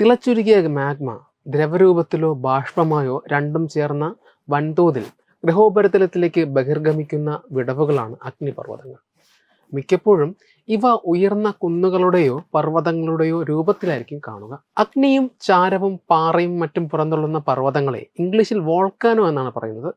തിളച്ചുരുകിയ magma ദ്രവരൂപത്തിലോ ബാഷ്പമായോ രണ്ടും ചേർന്ന വൻതോതിൽ ഗ്രഹോപരിതലത്തിലേക്ക് ബഹിർഗമിക്കുന്ന വിടവുകളാണ് അഗ്നിപർവതങ്ങൾ. മിക്കപ്പോഴും ഇവ ഉയർന്ന കുന്നുകളുടെയോ പർവതങ്ങളുടെയോ രൂപത്തിലായിരിക്കും കാണുക. അഗ്നിയും ചാരവും പാറയും മറ്റും പുറന്തള്ളുന്ന പർവതങ്ങളെ ഇംഗ്ലീഷിൽ വോൾക്കാനോ എന്നാണ് പറയുന്നത്.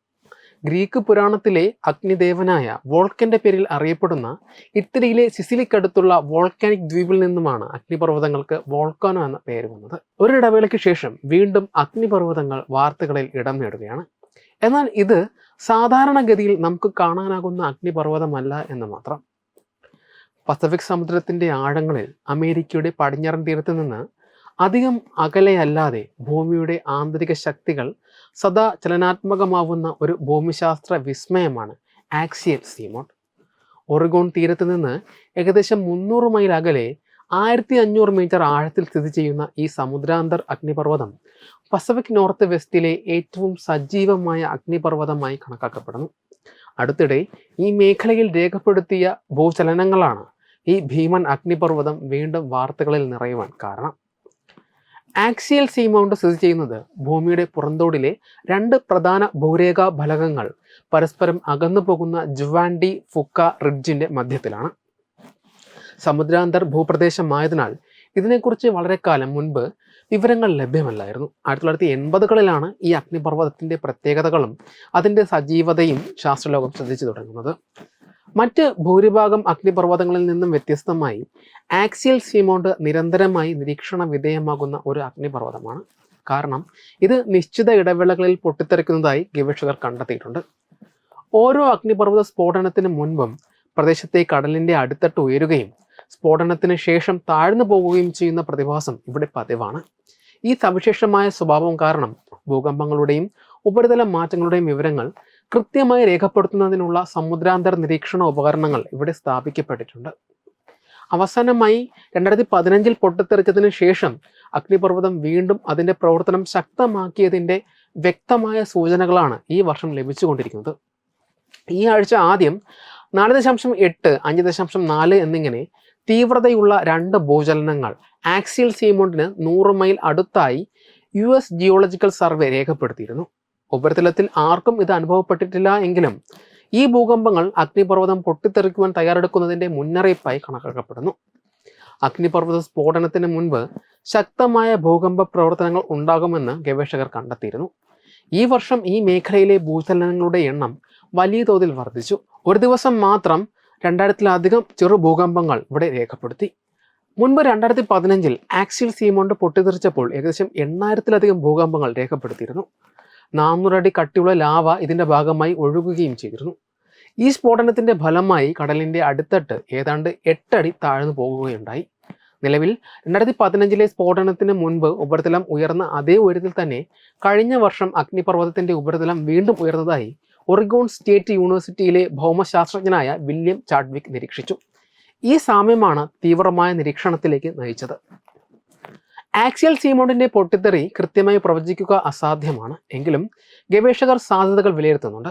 ഗ്രീക്ക് പുരാണത്തിലെ അഗ്നിദേവനായ വോൾക്കന്റെ പേരിൽ അറിയപ്പെടുന്ന ഇറ്റലിയിലെ സിസിലിക്കടുത്തുള്ള വോൾക്കാനിക് ദ്വീപിൽ നിന്നുമാണ് അഗ്നിപർവതങ്ങൾക്ക് വോൾക്കാനോ എന്ന പേര് വന്നത്. ഒരിടവേളയ്ക്ക് ശേഷം വീണ്ടും അഗ്നിപർവതങ്ങൾ വാർത്തകളിൽ ഇടം നേടുകയാണ്. എന്നാൽ ഇത് സാധാരണഗതിയിൽ നമുക്ക് കാണാനാകുന്ന അഗ്നിപർവതമല്ല എന്ന് മാത്രം. പസഫിക് സമുദ്രത്തിന്റെ ആഴങ്ങളിൽ അമേരിക്കയുടെ പടിഞ്ഞാറൻ തീരത്ത് നിന്ന് അധികം അകലെയല്ലാതെ ഭൂമിയുടെ ആന്തരിക ശക്തികൾ സദാ ചലനാത്മകമാവുന്ന ഒരു ഭൂമിശാസ്ത്ര വിസ്മയമാണ് ആക്സിയൽ സീമോട്ട്. ഒറിഗോൺ തീരത്ത് നിന്ന് ഏകദേശം മുന്നൂറ് മൈൽ അകലെ ആയിരത്തി അഞ്ഞൂറ് മീറ്റർ ആഴത്തിൽ സ്ഥിതി ചെയ്യുന്ന ഈ സമുദ്രാന്തർ അഗ്നിപർവതം പസഫിക് നോർത്ത് വെസ്റ്റിലെ ഏറ്റവും സജീവമായ അഗ്നിപർവതമായി കണക്കാക്കപ്പെടുന്നു. അടുത്തിടെ ഈ മേഖലയിൽ രേഖപ്പെടുത്തിയ ഭൂചലനങ്ങളാണ് ഈ ഭീമൻ അഗ്നിപർവതം വീണ്ടും വാർത്തകളിൽ നിറയുവാൻ കാരണം. ആക്സിയൽ സീമൗണ്ട് സ്ഥിതി ചെയ്യുന്നത് ഭൂമിയുടെ പുറന്തോടിലെ രണ്ട് പ്രധാന ഭൂരേഖാ ഫലകങ്ങൾ പരസ്പരം അകന്നു പോകുന്ന ജുവാൻഡി ഫുക്ക റിഡ്ജിന്റെ മധ്യത്തിലാണ്. സമുദ്രാന്തർ ഭൂപ്രദേശമായതിനാൽ ഇതിനെക്കുറിച്ച് വളരെ കാലം മുൻപ് വിവരങ്ങൾ ലഭ്യമല്ലായിരുന്നു. ആയിരത്തി തൊള്ളായിരത്തി എൺപതുകളിലാണ് ഈ അഗ്നിപർവതത്തിന്റെ പ്രത്യേകതകളും അതിന്റെ സജീവതയും ശാസ്ത്രലോകം ശ്രദ്ധിച്ചു തുടങ്ങുന്നത്. മറ്റ് ഭൂരിഭാഗം അഗ്നിപർവതങ്ങളിൽ നിന്നും വ്യത്യസ്തമായി ആക്സിയൽ സീമോണ്ട് നിരന്തരമായി നിരീക്ഷണ വിധേയമാകുന്ന ഒരു അഗ്നിപർവതമാണ്. കാരണം ഇത് നിശ്ചിത ഇടവേളകളിൽ പൊട്ടിത്തെറിക്കുന്നതായി ഗവേഷകർ കണ്ടെത്തിയിട്ടുണ്ട്. ഓരോ അഗ്നിപർവത സ്ഫോടനത്തിന് മുൻപും പ്രദേശത്തെ കടലിന്റെ അടിത്തട്ട് ഉയരുകയും സ്ഫോടനത്തിന് ശേഷം താഴ്ന്നു പോകുകയും ചെയ്യുന്ന പ്രതിഭാസം ഇവിടെ പതിവാണ്. ഈ സവിശേഷമായ സ്വഭാവം കാരണം ഭൂകമ്പങ്ങളുടെയും ഉപരിതല മാറ്റങ്ങളുടെയും വിവരങ്ങൾ കൃത്യമായി രേഖപ്പെടുത്തുന്നതിനുള്ള സമുദ്രാന്തർ നിരീക്ഷണ ഉപകരണങ്ങൾ ഇവിടെ സ്ഥാപിക്കപ്പെട്ടിട്ടുണ്ട്. അവസാനമായി രണ്ടായിരത്തി പതിനഞ്ചിൽ പൊട്ടിത്തെറിച്ചതിന് ശേഷം അഗ്നിപർവതം വീണ്ടും അതിന്റെ പ്രവർത്തനം ശക്തമാക്കിയതിന്റെ വ്യക്തമായ സൂചനകളാണ് ഈ വർഷം ലഭിച്ചുകൊണ്ടിരിക്കുന്നത്. ഈ ആഴ്ച ആദ്യം നാല് ദശാംശം എട്ട് അഞ്ച് ദശാംശം നാല് എന്നിങ്ങനെ തീവ്രതയുള്ള രണ്ട് ഭൂചലനങ്ങൾ ആക്സിയൽ സീമോണ്ടിന് നൂറ് മൈൽ അടുത്തായി യു എസ് ജിയോളജിക്കൽ സർവേ രേഖപ്പെടുത്തിയിരുന്നു. ഉപരിതലത്തിൽ ആർക്കും ഇത് അനുഭവപ്പെട്ടിട്ടില്ല എങ്കിലും ഈ ഭൂകമ്പങ്ങൾ അഗ്നിപർവതം പൊട്ടിത്തെറിക്കുവാൻ തയ്യാറെടുക്കുന്നതിന്റെ മുന്നറിയിപ്പായി കണക്കാക്കപ്പെടുന്നു. അഗ്നിപർവത സ്ഫോടനത്തിന് മുൻപ് ശക്തമായ ഭൂകമ്പ പ്രവർത്തനങ്ങൾ ഉണ്ടാകുമെന്ന് ഗവേഷകർ കണ്ടെത്തിയിരുന്നു. ഈ വർഷം ഈ മേഖലയിലെ ഭൂചലനങ്ങളുടെ എണ്ണം വലിയ തോതിൽ വർദ്ധിച്ചു. ഒരു ദിവസം മാത്രം രണ്ടായിരത്തിലധികം ചെറു ഭൂകമ്പങ്ങൾ ഇവിടെ രേഖപ്പെടുത്തി. മുൻപ് രണ്ടായിരത്തി പതിനഞ്ചിൽ ആക്സിൽ സീമോണ്ട് പൊട്ടിത്തെറിച്ചപ്പോൾ ഏകദേശം എണ്ണായിരത്തിലധികം ഭൂകമ്പങ്ങൾ രേഖപ്പെടുത്തിയിരുന്നു. നാനൂറടി കട്ടിയുള്ള ലാവ ഇതിന്റെ ഭാഗമായി ഒഴുകുകയും ചെയ്തിരുന്നു. ഈ സ്ഫോടനത്തിന്റെ ഫലമായി കടലിന്റെ അടിത്തട്ട് ഏതാണ്ട് എട്ടടി താഴ്ന്നു പോകുകയുണ്ടായി. നിലവിൽ രണ്ടായിരത്തി പതിനഞ്ചിലെ സ്ഫോടനത്തിന് മുൻപ് ഉപരിതലം ഉയർന്ന അതേ ഉയരത്തിൽ തന്നെ കഴിഞ്ഞ വർഷം അഗ്നിപർവതത്തിന്റെ ഉപരിതലം വീണ്ടും ഉയർന്നതായി ഒറിഗോൺ സ്റ്റേറ്റ് യൂണിവേഴ്സിറ്റിയിലെ ഭൗമശാസ്ത്രജ്ഞനായ വില്യം ചാഡ്വിക് നിരീക്ഷിച്ചു. ഈ സാമ്യമാണ് തീവ്രമായ നിരീക്ഷണത്തിലേക്ക് നയിച്ചത്. ആക്സിയൽ സീമോണ്ടിന്റെ പൊട്ടിത്തെറി കൃത്യമായി പ്രവചിക്കുക അസാധ്യമാണ്. എങ്കിലും ഗവേഷകർ സാധ്യതകൾ വിലയിരുത്തുന്നുണ്ട്.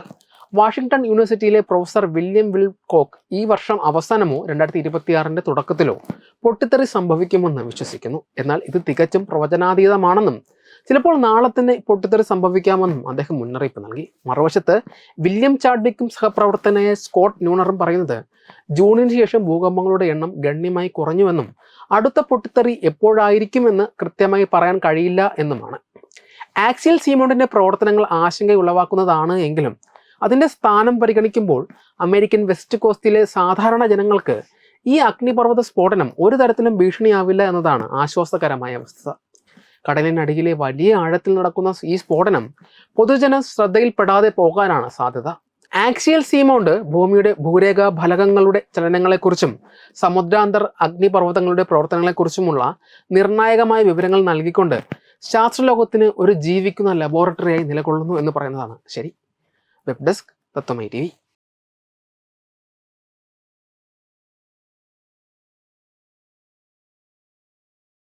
വാഷിംഗ്ടൺ യൂണിവേഴ്സിറ്റിയിലെ പ്രൊഫസർ വില്യം വിൽ കോക്ക് ഈ വർഷം അവസാനമോ രണ്ടായിരത്തി ഇരുപത്തിയാറിന്റെ തുടക്കത്തിലോ പൊട്ടിത്തെറി സംഭവിക്കുമെന്ന് വിശ്വസിക്കുന്നു. എന്നാൽ ഇത് തികച്ചും പ്രവചനാതീതമാണെന്നും ചിലപ്പോൾ നാളെ തന്നെ പൊട്ടിത്തെറി സംഭവിക്കാമെന്നും അദ്ദേഹം മുന്നറിയിപ്പ് നൽകി. മറുവശത്ത് വില്യം ചാഡ്വിക്കും സഹപ്രവർത്തകനായ സ്കോട്ട് ന്യൂണറും പറയുന്നത് ജൂണിന് ശേഷം ഭൂകമ്പങ്ങളുടെ എണ്ണം ഗണ്യമായി കുറഞ്ഞുവെന്നും അടുത്ത പൊട്ടിത്തെറി എപ്പോഴായിരിക്കുമെന്ന് കൃത്യമായി പറയാൻ കഴിയില്ല എന്നുമാണ്. ആക്സിയൽ സീമോണ്ടിന്റെ പ്രവർത്തനങ്ങൾ ആശങ്കയുളവാക്കുന്നതാണ് എങ്കിലും അതിന്റെ സ്ഥാനം പരിഗണിക്കുമ്പോൾ അമേരിക്കൻ വെസ്റ്റ് കോസ്റ്റിലെ സാധാരണ ജനങ്ങൾക്ക് ഈ അഗ്നിപർവത സ്ഫോടനം ഒരു തരത്തിലും ഭീഷണിയാവില്ല എന്നതാണ് ആശ്വാസകരമായ അവസ്ഥ. കടലിനടിയിലെ വലിയ ആഴത്തിൽ നടക്കുന്ന ഈ സ്ഫോടനം പൊതുജന ശ്രദ്ധയിൽപ്പെടാതെ പോകാനാണ് സാധ്യത. ആക്സിയൽ സീമോണ്ട് ഭൂമിയുടെ ഭൂരേഖ ഫലകങ്ങളുടെ ചലനങ്ങളെക്കുറിച്ചും സമുദ്രാന്തർ അഗ്നിപർവതങ്ങളുടെ പ്രവർത്തനങ്ങളെക്കുറിച്ചുമുള്ള നിർണായകമായ വിവരങ്ങൾ നൽകിക്കൊണ്ട് ശാസ്ത്രലോകത്തിന് ഒരു ജീവിക്കുന്ന ലബോറട്ടറിയായി നിലകൊള്ളുന്നു എന്ന് പറയുന്നതാണ്. ശരി. വെബ് ഡെസ്ക് തത്വമൈ ടി